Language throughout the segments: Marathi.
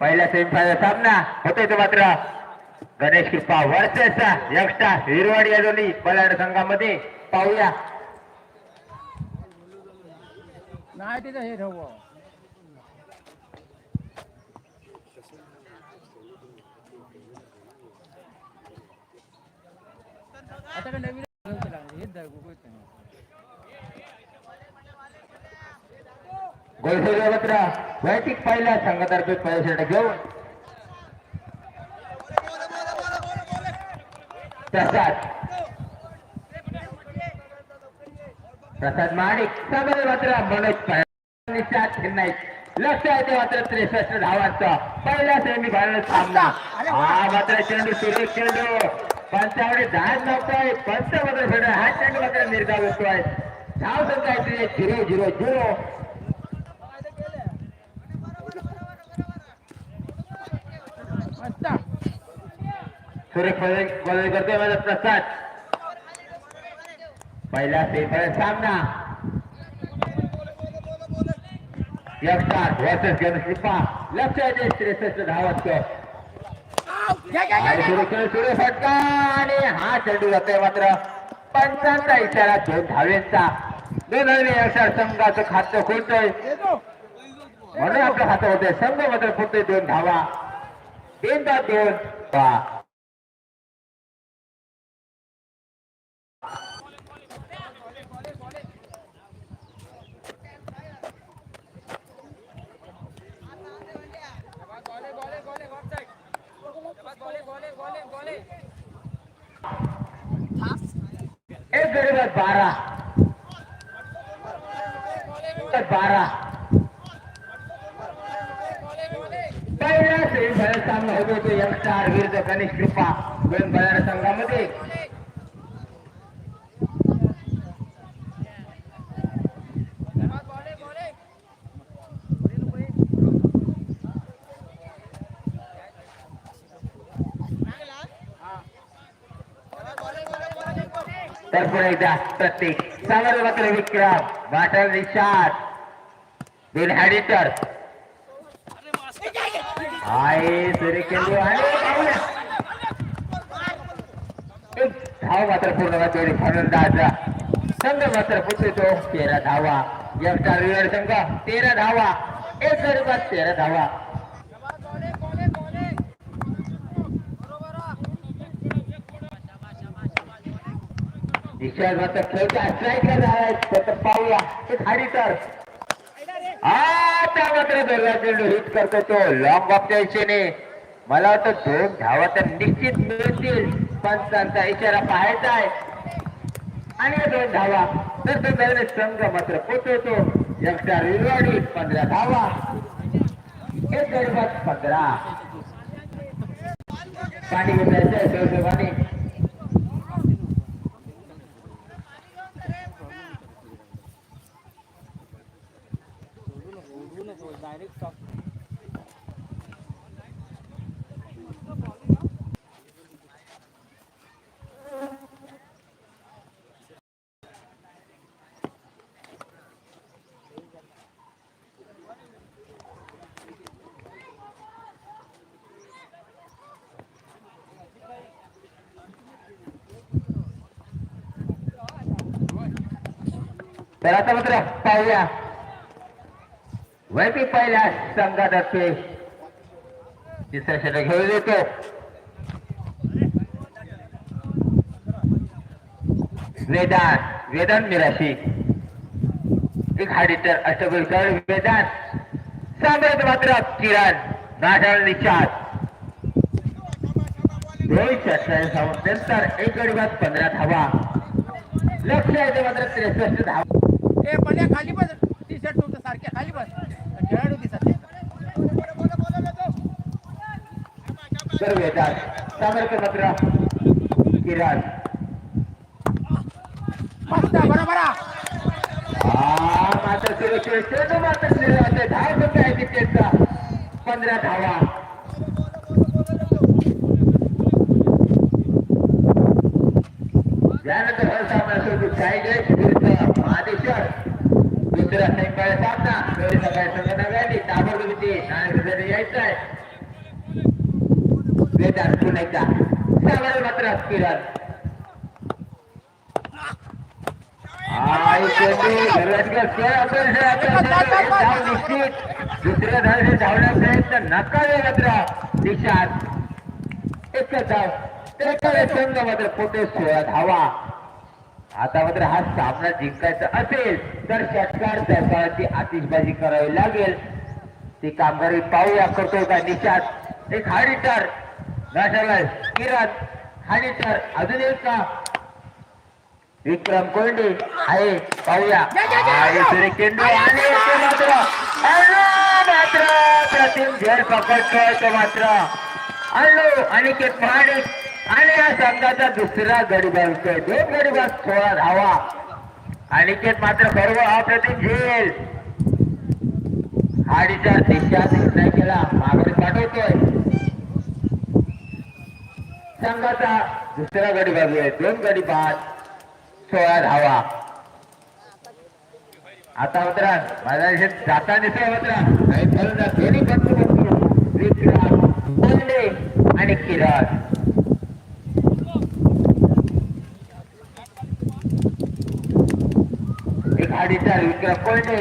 पहिल्या सेमीफायनल सामना होतोय तो मात्र. गणेश कृपा वर्सेसचा यक्षा हिरवड या दोन्ही पलाड संघामध्ये. पाहूया. नाही तिथं हे ठेव आता का नवीन हेच जाय मात्र वैयक्तिक पहिल्या संघातर्फे पैसे घेऊन. प्रसाद. प्रसाद महाडिक समोर मात्र मनोज. निषाद चेन्नई लक्ष आहे ते मात्र त्रेसष्ट धावांचा. पहिला सेमी फायनल सामना. हा मात्र चेंडू सुरेख चेंडू. पंचावडे धाड नव्हतोय पंच मात्र हा चेंडू मात्र निर्धाव होतोय धाव संख्या झिरो झिरो झिरो. सुरेख गोलंदाजी करतोय माझा प्रसाद. पहिला सेमीफायनल सामना. वर्सेस लक्ष त्रेसष्ट आणि फटका हा चेंडू जातोय मात्र पंचांचा इशारा दोन धावेंचा. दोन धावे यक्षार संघाचं खातं खोलतोय. म्हणून आपलं खातं होतंय संघ मात्र फुटतोय दोन धावा. तीन तास दोन एक गरीबात बारा बारा पहिला सेमीफायनल सामना होतो तो यंगस्टार विरुद्ध गणेश कृपा दोन बळार संघामध्ये तर पुन्हा एकदा प्रत्येक सामोरे मात्र विक्रम वाटल रिचार्ड दोन हॅडिटर आहे सूर्य केंद्र आणि पाहुण्या. एक धाव मात्र पूर्ण तेवढी फलंदाज संघ मात्र पुढे तो तेरा धावा. एकटा रिवर संघ तेरा धावा. एक गरीबात तेरा धावा. खेळ मात्र खेळच्या स्ट्राईकला झालाय तर पाहूया. एक हाडी तर. आता मात्र दर्जा चेंडू हिट करतो तो. लॉंग ऑफच्या इच्छेने मला वाटतं दोन धावा तर निश्चित मिळतील. पंचांचा इशारा पाहायचा आहे. आणि दोन धावा तर तो संघ मात्र पोचवतो. एकटा विरवाडी पंधरा धावा. एक गरीबात पंधरा. पाणी घेऊन तर आता मात्र पाहूया. वैपी पहिल्या संघातर्फे तिसरा षटक घेऊन येतो. वेदांत वेदांत मिराशी. एक हाडीटर अष्टगोलकर वेदांत सांगत मात्र किरण नाटाळ निचात रोहित षटकार नंतर एक गडीबाद पंधरा धावा लक्ष येते मात्र त्रेसष्ट धावा. ए पल्या खाली बस. टी शर्ट तुमचं सारख्या खाली बस. खेळाडू दिसत मस्त बरोबर मात्र सुरक्षित चेंडू मात्र निर्वाचे धाव संख्या आहे क्रिकेटचा पंधरा धावा यानंतर हा सामना सुरू. महादेश्वर दुसरा सायंकाळ सामना सकाळी ताबडतोब यायचं आहे पुन्हा एकदा मात्र निश्चित. दुसऱ्या धावचे धावण्याचा प्रयत्न नकावे मात्र. दिशात एकच धाव. एकावे संघ मात्र पोटे सोळा धावा. आता मात्र हा सामना जिंकायचा असेल तर षटकार सरकारची आतिषबाजी करावी लागेल. ती कामगारी पाहूया करतो का? निशात एक हाडीटर नाशाला किरण. हाडीटर अजून एक का? विक्रम कोंडे. आहे. पाहूया. आणि तो मात्र. प्रतिम झेड पकडतोय तो मात्र. अनु आणि के पहाडे. आणि या संघाचा दुसरा गडी बसतोय दोन गडी बस सोळा धावा अनिकेत मात्र गर्व अप्रतिम झेल हाडीच्या दिशा निर्णय केला. मागणी पाठवतोय. संघाचा दुसरा गडी बाजू आहे. दोन गडी बाद सोळा धावा आता मात्र माझा जाता दिसतोय मात्र काही दोन्ही बंधू आणि किरण. एक विक्रम कोल्हे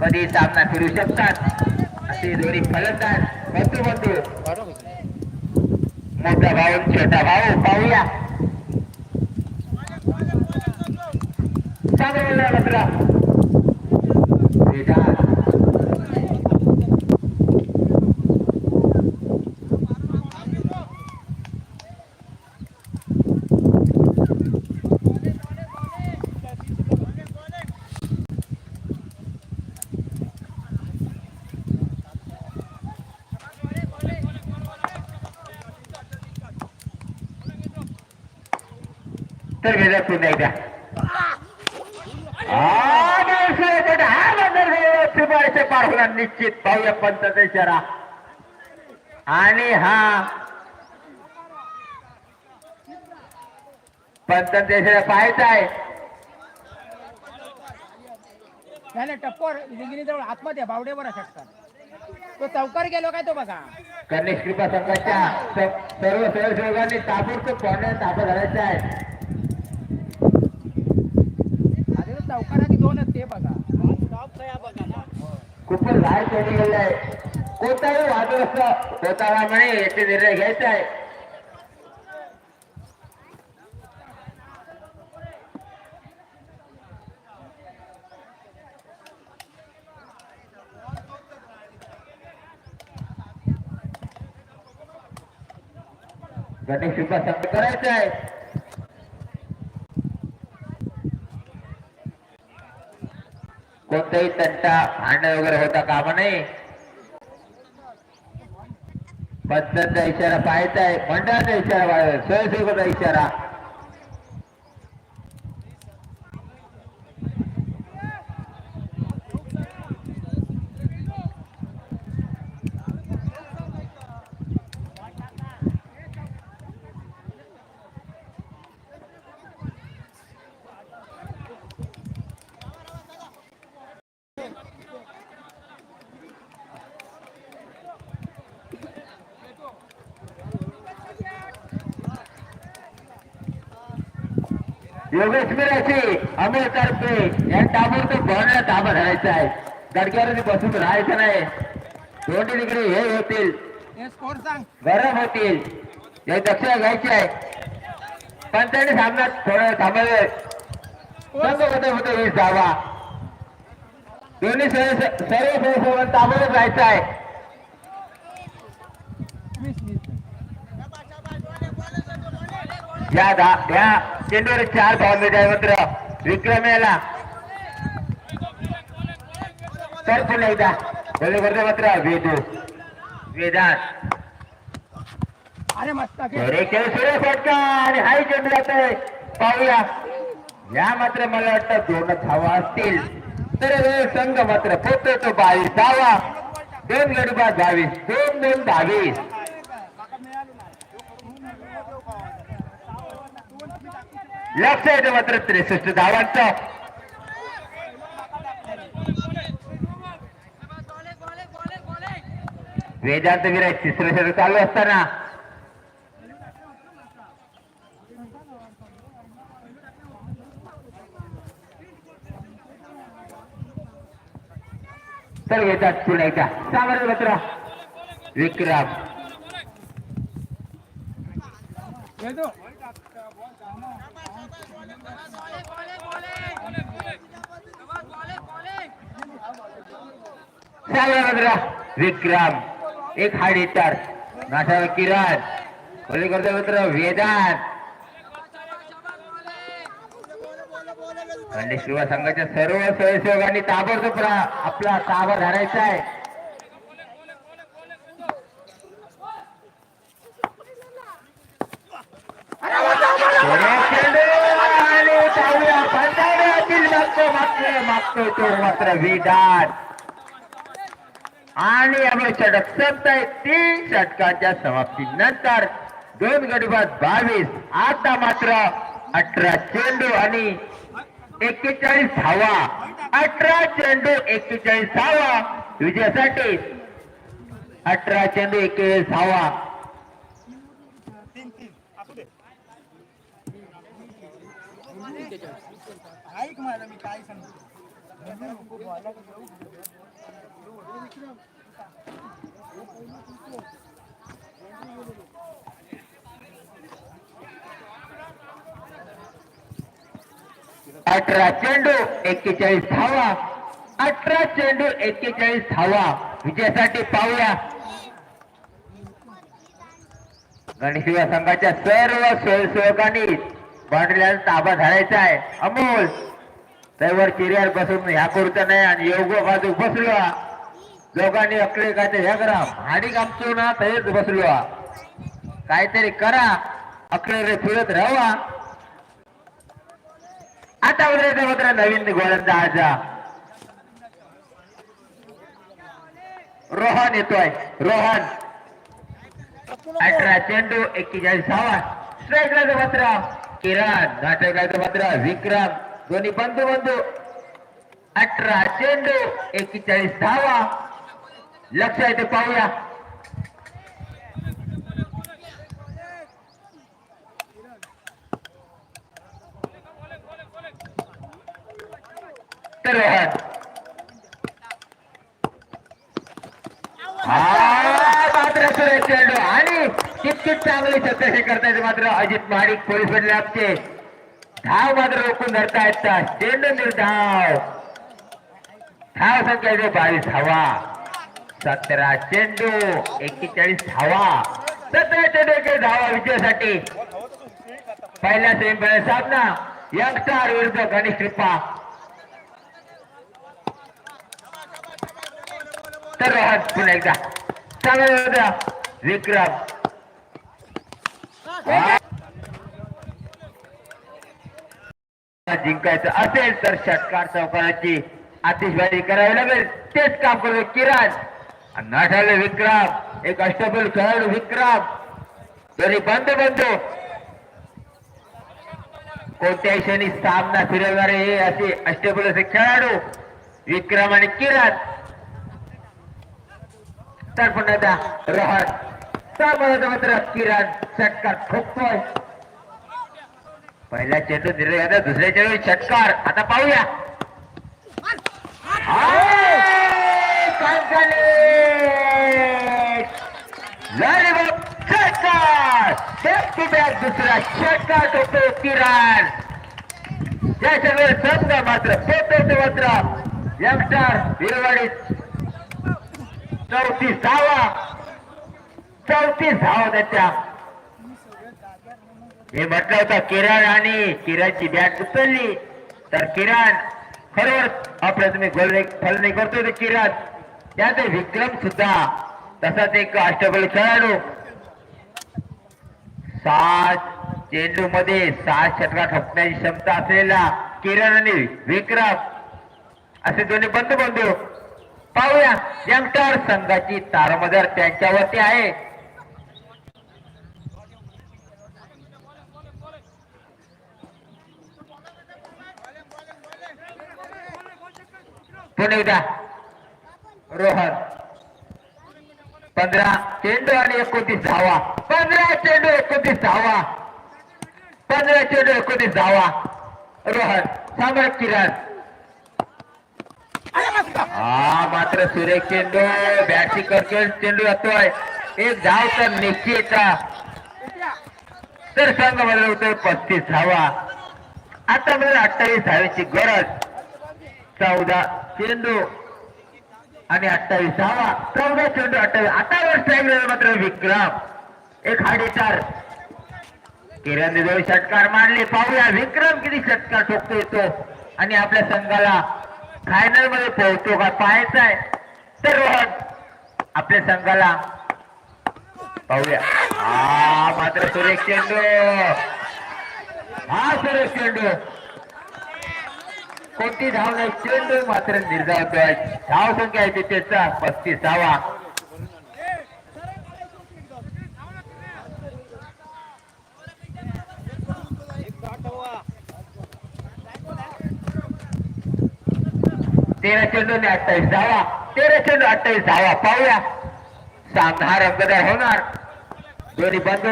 कधी सामना फिरू शकतात असे दोन्ही फलंदाज बंधू बंधू मोठा भाऊ छोटा भाऊ पाहूया. चांगला मात्र वेदांत तर वेदा पुन्हा एकदा. शिफारशी पार होणार निश्चित पाहूया इशारा आणि हा पंचाचा इशारा पाहायचा आहे. त्याने टप्पर जवळ आतमध्ये बावडेवर षटकार तो चौकार गेलो काय तो बघा. गणेश कृपा संघाच्या सर्व स्वयंसेवकांनी ताबडतोब पाण्यात ताबा आहे आधी तो चौकार आणि दोनच ते बघा कुठे बाहेर चढी गेलेला आहे कोणताही वादग्रस्त होताना म्हणे याचे निर्णय घ्यायचा आहे. गणेश कृपा संघ करायचा आहे. कोणताही तंटा भांडण वगैरे होता कामा नये. पद्धतचा इशारा पाहायचा आहे. मंडळाचा इशारा पाहायचा स्वयंसेवकाचा इशारा. योगेश मिराशी अमोल करपे या ताबडतोब भरण्याला ताबा धरायचा आहे. गडक्यावरती बसून राहायचं नाही. दोन्ही तिकडे हे होतील. हे स्कोर सांग. गरम होतील. हे दक्षता घ्यायची आहे. पंचायती सामन्यात थोडं थांबावे संघ होते होते वीस धावा दोन्ही सर्व सर्व सहसोबत ताबडतोब राहायचं आहे वीस वीस या या चेंडूवर चार धाव मिळाले मात्र विक्रम याला तर पुन्हा एकदा. करतो मात्र वेदू. वेदांत अरे मस्त अरे खेळ सुरू फटका आणि हाय चेंडू जातोय पाहूया. या मात्र मला वाटतं दोन धावा असतील. तर संघ मात्र पोहोचतो तो बावीस धावा. दोन गडी बाद बावीस दोन दोन दहावीस लक्ष येते मात्र त्रेसष्ट धावांचं वेदांत विराज तिसरं षटक चालू असताना. तर वेदात पुन्हा एकदा. सामर्थ्य मित्र विक्रम. येतो. चांगला विक्रम एक हाड इतर नाशावर किरण. खोली करतो मित्र वेदांत. खंडेश संघाच्या सर्व स्वयंसेवकांनी ताबडतोब आपला ताबा धरायचा आहे पुढे चेंडू आणि धावूया. पंधराव्यातील मागतो मागतो मागतो तो मात्र विधान आणि यामुळे षटक संपत तीन षटकाच्या समाप्तीनंतर दोन गडीबाद बावीस आता मात्र अठरा चेंडू आणि एक्केचाळीस धावा. अठरा चेंडू एक्केचाळीस धावा. विजयासाठी अठरा चेंडू एक्केचाळीस धावा. ऐक मी काय सांगतो? अठरा चेंडू एक्केचाळीस धावा. अठरा चेंडू एक्केचाळीस धावा. विजयासाठी पाहूया. गणेश संघाच्या सर्व स्वयंसेवकांनी बाउंड्रीला ताबा धरायचा आहे. अमोल त्यावर चिरियार बसून ह्या करूचा नाही आणि योग बाजू बसलो लोकांनी अकले काय ते हे करा. हाडी कापतो ना तरीच बसलो काहीतरी करा. अकले रे फिरत राहा आता उद्या मात्र नवीन गोलंदाज रोहन येतोय. रोहन. अठरा चेंडू एक्केचाळीस धावा स्ट्राईकला मात्र किरण नाटकाचं मात्र विक्रम. दोन्ही बंधू बंधू अठरा चेंडू एकेचाळीस धावा. लक्ष येते पाहूया. तर हा. मात्र सुरेश चेंडू. आणि कितकित चांगली चौकशी करतायत मात्र अजित महाडिक पोलीस बदलाचे धाव मात्र रोखून धरता धरतायत चेंडू निर्धाव धाव संख्या आहे बावीस हवा. सतरा चेंडू एक्केचाळीस धावा. सतरा चेंडू एकेचाळीस धावा विजयासाठी. पहिला सेमीफायनल सामना. यंगस्टार विरुद्ध गणेश कृपा तर रोहन पुन्हा एकदा. चांगला विक्रम. जिंकायचं असेल तर षटकार चौकाची आतिषबाजी करावी लागेल. तेच काम करतो किरण. नाठाले विक्रम एक अष्टबल खेळाडू विक्रम. तरी बंद बंधू कोणत्याही क्षणी सामना फिरवणारे हे असे अष्टबल असे खेळाडू विक्रम आणि किरण. तर पुन्हा एकदा रोहन. सामोरं मात्र किरण षटकार ठोकतोय. पहिला चेंडू दिले आता दुसऱ्या चेंडू षटकार. आता पाहूया. दुसरा षटकार ठोकतो किरण. या सगळे संघ मात्र. पोहोचवतो मात्र. यंगस्टर हिरवाडीत चौतीस धावा. चौतीस धावा त्याच्या. हे म्हटलं होतं किरण आणि किरणची बॅट उचलली. तर किरण खरोखर आपलं तुम्ही गोल फलने करतो ते किरण. त्यात विक्रम सुद्धा तसाच एक अष्टबल खेळाडू. सात चेंडू मध्ये सात षटका ठोकण्याची क्षमता असलेला किरण आणि विक्रम. असे दोन्ही बंधू बंधू पाहूया यंगस्टर संघाची तारमदार त्यांच्यावरती आहे. पुणे उद्या रोहन. पंधरा. चेंडू आणि एकोणतीस धावा. पंधरा चेंडू एकोणतीस धावा. पंधरा चेंडू एकोणतीस धावा. रोहन सांगा किरण. हा मात्र सुरेख चेंडू बॅटिंग करतोय चेंडू जातोय एक धाव तर निश्चित तर संघ बदलवतोय पस्तीस धावा. आता मला अठ्ठावीस धावेची गरज. चौदा. चेंडू आणि अठ्ठावीस. धावा चौदा चेंडू अठ्ठावीस. आता वर स्ट्राईक मात्र विक्रम. एक हाडेचार किरण दोन षटकार मारले. पाहूया विक्रम किती षटकार ठोकतो येतो आणि आपल्या संघाला फायनलमध्ये पोहोचतो का? पाहायचं आहे. तर रोहन आपल्या संघाला पाहूया. हा मात्र सुरेश चेंडू. हा सुरेश चेंडू. कोणती धाव नाही चेंडू मात्र निर्धावतोय धाव संख्या आहे त्याचा पस्तीसावा. तेरा चेंडू ने अठ्ठावीस धावा. तेरा चेंडू अठ्ठावीस धावा. पाहूया. सामना हा होणार. दोन्ही बंद.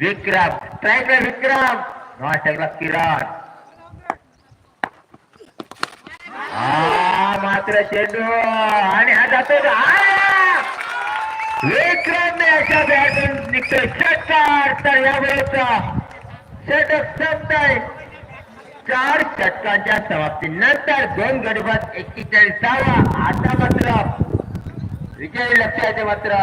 विक्रम. ट्रायकर विक्रम. नॉस्टॅकला किरण हा मात्र चेंडू. आणि हा जातो का? आ! विक्रमने अशा बॅटून निघतोय. षटकार तर याबरोबरचा षटक संपताय. चार षटकांच्या समाप्तीनंतर दोन गडबाद एक्केचाळीस धावा आता मात्र विजय लक्षात येते मात्र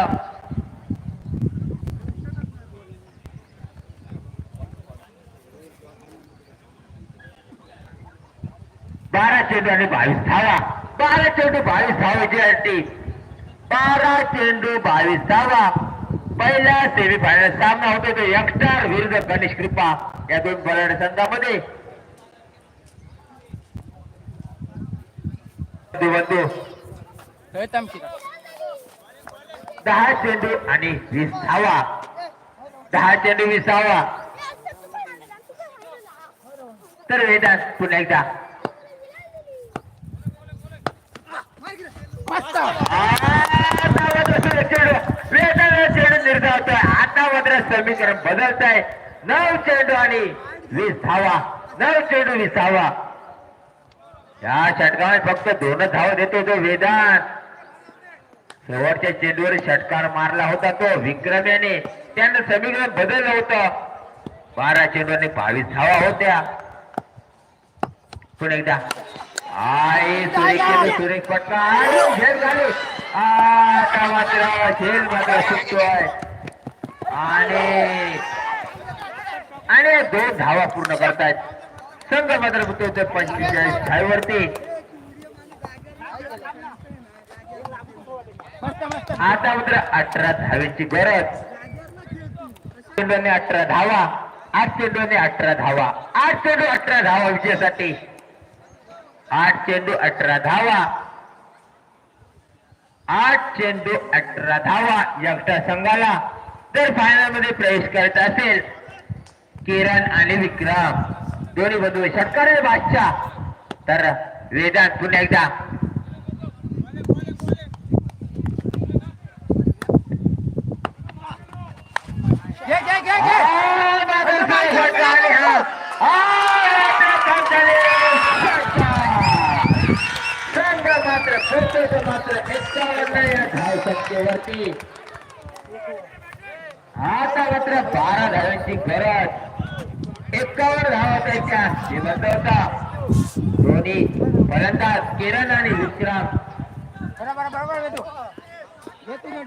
बारा चेंडू आणि बावीस धावा बारा चेंडू बावीस धावा विजयासाठी बारा चेंडू बावीस धावा पहिला सेमीफायनल सामना होतो तो यंगस्टर विरुद्ध गणेश कृपा या दोन बलाढ्य संघामध्ये. दहा चेंडू आणि वीस धावा दहा चेंडू वीस धावा तर वेदांत पुन्हा एकदा मस्त आता मात्र सुरेश चेंडू वेदांत चेंडू निर्धावतोय मात्र समीकरण बदलत आहे नऊ चेंडू आणि वीस धावा. नऊ चेंडू वीस धावा. या षटकामध्ये फक्त दोनच धावा देतो तो वेदांत. शेवटच्या चेंडूवर षटकार मारला होता तो विक्रम याने त्यानं समीकरण बदललं होतं. बारा चेंडू आणि बावीस धावा होत्या. पुन्हा एकदा. आई सुरेख चेंडू सुरेख पटका झेल झाली आता मात्र झेल मात्र सुटतोय. आणि आणि दोन धावा पूर्ण करतायत. संघ मात्र होतो पंचेचाळीस धावेवरती. आता मात्र अठरा धावेची गरज. चेंडूने अठरा धावा. आठ चेंडूने अठरा धावा. आठ चेंडू अठरा धावा विजयासाठी. आठ चेंडू अठरा धावा. आठ चेंडू अठरा धावा. यंगस्टर संघाला जर फायनलमध्ये प्रवेश करायचा असेल किरण आणि विक्रम दोन्ही बंधू षटकार आहे बादशाह. तर वेदांत पुन्हा एकदा. मात्र मात्र झाले. षटकार. संघ मात्र प्रत्येक मात्र एकावन्न या धावसंख्येवरती आता मात्र बारा धावांची गरज. एकावन्न धावाच्या जिवंत होता दोन्ही फलंदाज किरण आणि विश्राम. एक्कावन्न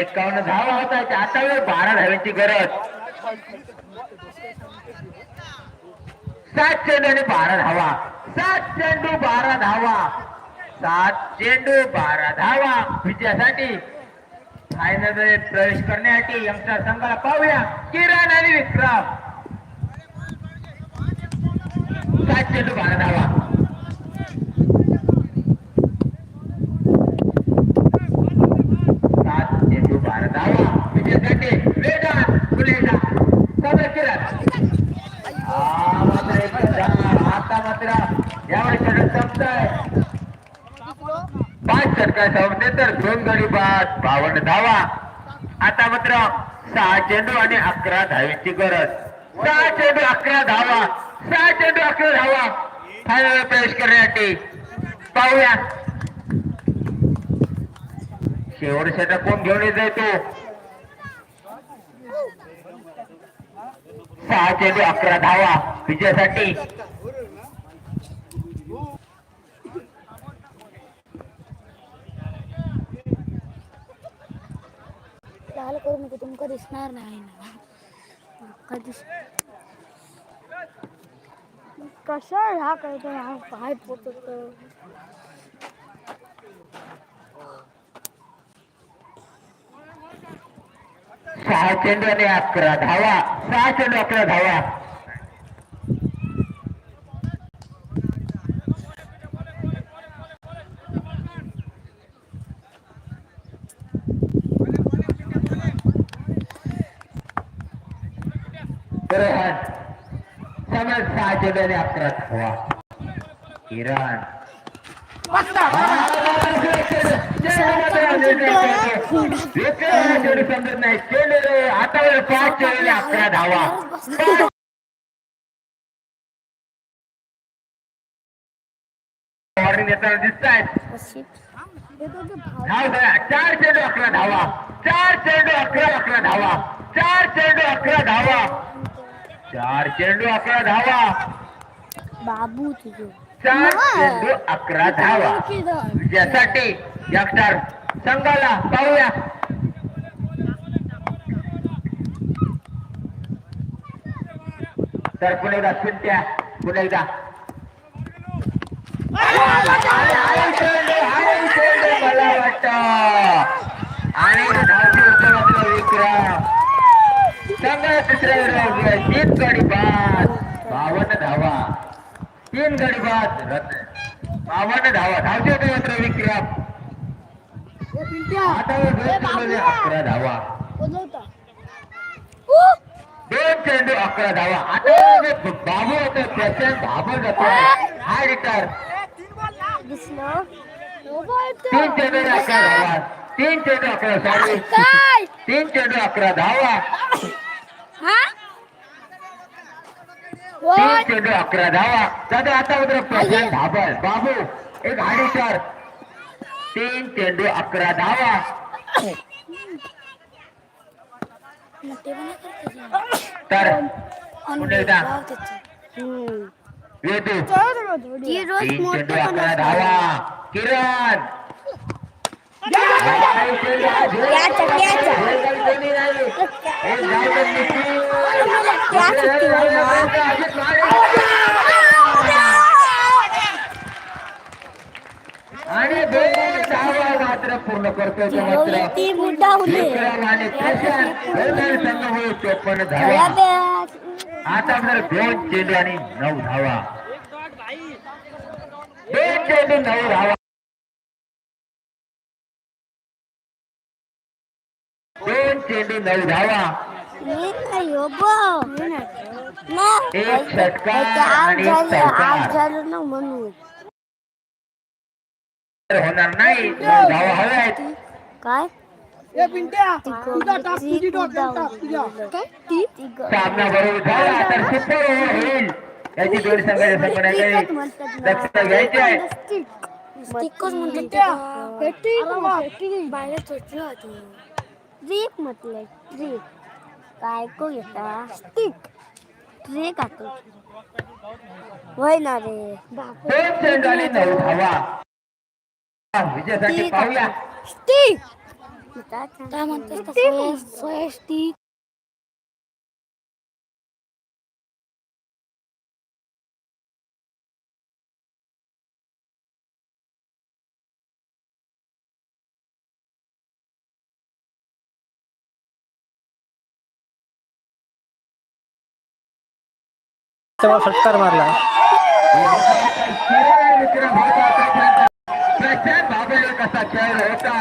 एकावन्न धावा होता आता वेळ बारा धाव्यांची गरज. सात चेंडू आणि बारा धावा. सात चेंडू बारा धावा. सात चेंडू बारा धावा. विजयासाठी फायनल प्रवेश करण्यासाठी यंगस्टर संघाला पाहूया. किरण आणि विक्रम. सात चेंडू बारा धावा सात चेंडू बारा धावा विजयासाठी वेगात पुलेला सदर किरण आ, मात्र एक धावा. आता मात्र यावेळी षटक संपतंय पाच षटक एका धावने तर दोन गडी बाद बावन्न धावा. आता मात्र सहा चेंडू आणि अकरा धावेची गरज. सहा चेंडू अकरा धावा. सहा चेंडू अकरा धावा. फायनल प्रवेश करण्यासाठी पाहूया. शेवटच्या कोण घेऊन येत तो? सहा चेंडू अकरा धावा. विजयासाठी लाल करू नको तुमका दिसणार नाही ना. कधीच. कशा ह्या करतो ह्या पाय पोचत सहा चेंडू आणि अकरा धावा. सहा चेंडू अकरा धावा. समज सहा चेंडू आणि किरण चेंडू समजत नाही चेंडू पाच अकरा धावा वॉर्निंग देताना दिसत आहेत चार चेंडू अकरा धावा. चार चेंडू अकरा अकरा धावा. चार चेंडू अकरा धावा. चार चेंडू अकरा धावा. बाबू तुझं. चार चेंडू अकरा धावा. विजयासाठी यक्षार संघाला पाहूया. तर पुन्हा एकदा सुट्ट्या पुन्हा एकदा मला वाटत आणि धावती उत्तरातला विक्रम संघा तिसऱ्या तीन गडी बाद. बावन्न धावा. तीन गडी बाद. बावन्न धावा. धावते होते मात्र विक्रम. आता अकरा धावा. दोन चेंडू अकरा धावा. आता बाबू होतो त्याच्यात घाबर जातो. हा रिटायर. तीन चेंडू अकरा धावा. तीन चेंडू अकरा सॉरी तीन चेंडू अकरा धावा. अकरा धावा दादा आता मात्र प्रशांत धाबल बाबू एक हाडीकर तीन चेंडू अकरा धावा तर पुन्हा एकदा. वेदू. तीन चेंडू अकरा धावा किरण. आणि दोन धावा मात्र पूर्ण करतोय तो धावा आता तर दोन चेंडू आणि नऊ धावा. दोन चेंडू नऊ धावा. दोन चेंडू नऊ धावा एक षटकार आणि चौकार. होणार नाही नऊ धावा हव्या आहेत काय ए पिंट्या ती तुझा टाक तुझी डॉट टाक तुझ्या काय ती सामना बरोबर झाला तर सुपर ओव्हर होईल याची दोन संघाच्या संघटनाकडे दक्षता घ्यायची आहे स्टिकच म्हणतात पिंट्या पेटी. बाहेर चोचलं होतं ट्रिक म्हटलंय ट्रिक काय को येता? स्टिक ट्रिक आता होय ना रे. बापू दोन चेंडू आणि नऊ धावा विजयासाठी पाहूया. स्टिक काय म्हणतात सोया स्टिक फटकार मारला. कसा खेळ होता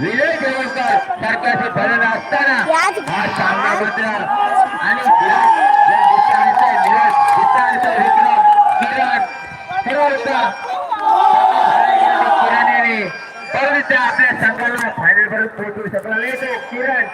विजय भरण असताना हा सामना आणि आपल्या संघाला फायनल पर्यंत पोहोचू शकला नाही तो किरण